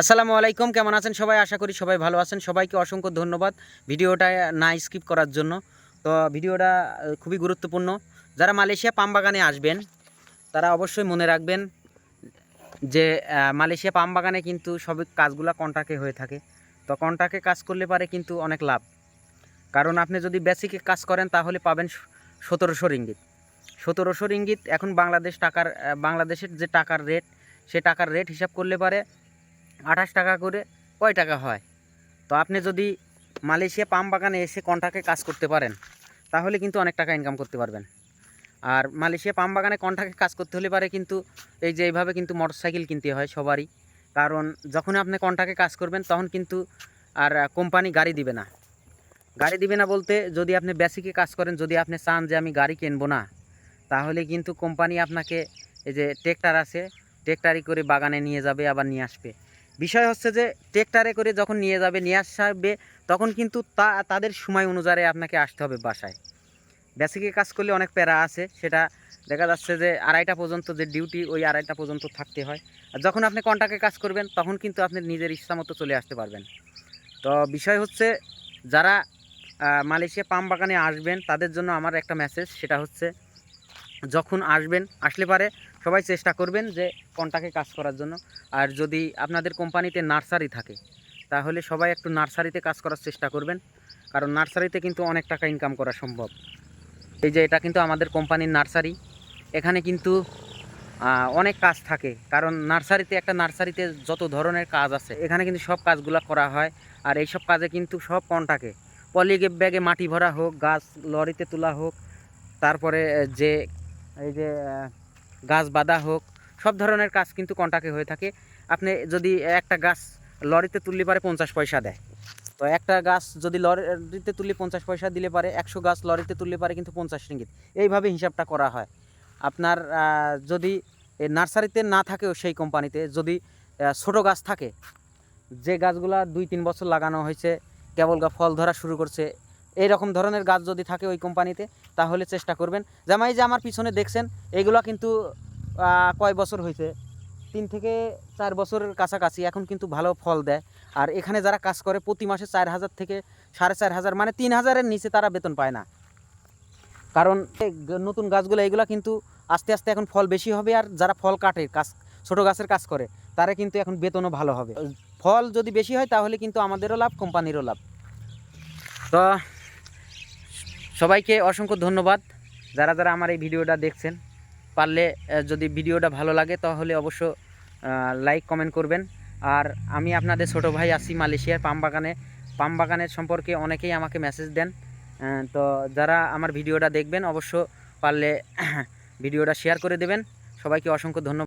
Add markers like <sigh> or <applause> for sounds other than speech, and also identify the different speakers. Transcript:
Speaker 1: আসসালামু আলাইকুম, কেমন আছেন সবাই? আশা করি সবাই ভালো আছেন। সবাইকে অসংখ্য ধন্যবাদ ভিডিওটা না স্কিপ করার জন্য। তো ভিডিওটা খুবই গুরুত্বপূর্ণ। যারা মালয়েশিয়া পাম বাগানে আসবেন, তারা অবশ্যই মনে রাখবেন যে মালয়েশিয়া পাম বাগানে কিন্তু সব কাজগুলো কন্ট্রাক্টে হয়ে থাকে। তো কন্ট্রাক্টে কাজ করলে পারে কিন্তু অনেক লাভ। কারণ আপনি যদি বেসিকে কাজ করেন, তাহলে পাবেন সতেরোশো রিঙ্গিত। সতেরোশো রিঙ্গিত, এখন বাংলাদেশ টাকার বাংলাদেশের যে টাকার রেট সে টাকার রেট হিসাব করলে পারে আঠাশ টাকা করে কয় টাকা হয়? তো আপনি যদি মালয়েশিয়া পাম বাগানে এসে কন্ট্রাক্টে কাজ করতে পারেন, তাহলে কিন্তু অনেক টাকা ইনকাম করতে পারবেন। আর মালয়েশিয়া পাম বাগানে কন্ট্রাক্টে কাজ করতে হলে পারে কিন্তু এই যে এইভাবে কিন্তু মোটরসাইকেল কিনতে হয় সবারই। কারণ যখন আপনি কন্ট্রাক্টে কাজ করবেন, তখন কিন্তু আর কোম্পানি গাড়ি দিবে না। গাড়ি দিবে না বলতে যদি আপনি বেসিকে কাজ করেন, যদি আপনি চান যে আমি গাড়ি কিনবো না, তাহলে কিন্তু কোম্পানি আপনাকে এই যে ট্রেক্টার আছে ট্রেক্টারি করে বাগানে নিয়ে যাবে, আবার নিয়ে আসবে। বিষয় হচ্ছে যে ট্রেক্টারে করে যখন নিয়ে যাবে, নিয়ে আসবে, তখন কিন্তু তা, তাদের সময় অনুযায়ী আপনাকে আসতে হবে বাসায়। বেসিকে কাজ করলে অনেক প্যারা আছে, সেটা দেখা যাচ্ছে যে আড়াইটা পর্যন্ত যে ডিউটি ওই আড়াইটা পর্যন্ত থাকতে হয়। আর যখন আপনি কন্ট্রাক্টে কাজ করবেন, তখন কিন্তু আপনি নিজের ইচ্ছা মতো চলে আসতে পারবেন। তো বিষয় হচ্ছে, যারা মালয়েশিয়া পাম বাগানে আসবেন, তাদের জন্য আমার একটা মেসেজ সেটা হচ্ছে যখন আসবেন, আসলে পারে সবাই চেষ্টা করবেন যে কন্ট্রাক্টে কাজ করার জন্য। আর যদি আপনাদের কোম্পানিতে নার্সারি থাকে, তাহলে সবাই একটু নার্সারিতে কাজ করার চেষ্টা করবেন। কারণ নার্সারিতে কিন্তু অনেক টাকা ইনকাম করা সম্ভব। এই যে এটা কিন্তু আমাদের কোম্পানির নার্সারি। এখানে কিন্তু অনেক কাজ থাকে। কারণ নার্সারিতে, একটা নার্সারিতে যত ধরনের কাজ আছে, এখানে কিন্তু সব কাজগুলো করা হয়। আর এই সব কাজে কিন্তু সব কন্টাকে। পলিগে ব্যাগে মাটি ভরা হোক, গাছ লরিতে তোলা হোক, তারপরে যে এই যে গাছ বাঁধা হোক, সব ধরনের কাজ কিন্তু কন্টাকে হয়ে থাকে। আপনি যদি একটা গাছ লরিতে তুললে পারে পঞ্চাশ পয়সা দেয়। তো একটা গাছ যদি লরিতে তুললে পঞ্চাশ পয়সা দিলে পারে, একশো গাছ লরিতে তুললে পারে কিন্তু পঞ্চাশ রিঙ্গিত। এইভাবে হিসাবটা করা হয়। আপনার যদি নার্সারিতে না থাকেও সেই কোম্পানিতে, যদি ছোট গাছ থাকে, যে গাছগুলা দুই তিন বছর লাগানো হয়েছে, কেবল ফল ধরা শুরু করছে এই রকম ধরনের গাছ যদি থাকে ওই কোম্পানিতে, তাহলে চেষ্টা করবেন। যেমন এই যে আমার পিছনে দেখছেন এইগুলা কিন্তু কয় বছর হয়েছে তিন থেকে চার বছরের কাছাকাছি, এখন কিন্তু ভালো ফল দেয়। আর এখানে যারা কাজ করে, প্রতি মাসে চার হাজার থেকে সাড়ে চার হাজার মানে তিন হাজারের নিচে তারা বেতন পায় না। কারণ নতুন গাছগুলো, এগুলো কিন্তু আস্তে আস্তে এখন ফল বেশি হবে, আর যারা ফল কাটে, কাজ, ছোট গাছের কাজ করে, তারা কিন্তু এখন বেতনও ভালো হবে। ফল যদি বেশি হয়, তাহলে কিন্তু আমাদেরও লাভ, কোম্পানিরও লাভ। তো সবাইকে অসংখ্য ধন্যবাদ যারা যারা আমার এই ভিডিওটা দেখছেন। পারলে যদি ভিডিওটা ভালো লাগে, তাহলে অবশ্য লাইক কমেন্ট করবেন। আর আমি আপনাদের ছোট ভাই আছি মালয়েশিয়ার পাম বাগানে পাম বাগানের সম্পর্কে অনেকেই আমাকে মেসেজ দেন। তো যারা আমার ভিডিওটা দেখবেন, অবশ্য পারলে <clears throat> ভিডিওটা শেয়ার করে দেবেন। সবাইকে অসংখ্য ধন্যবাদ।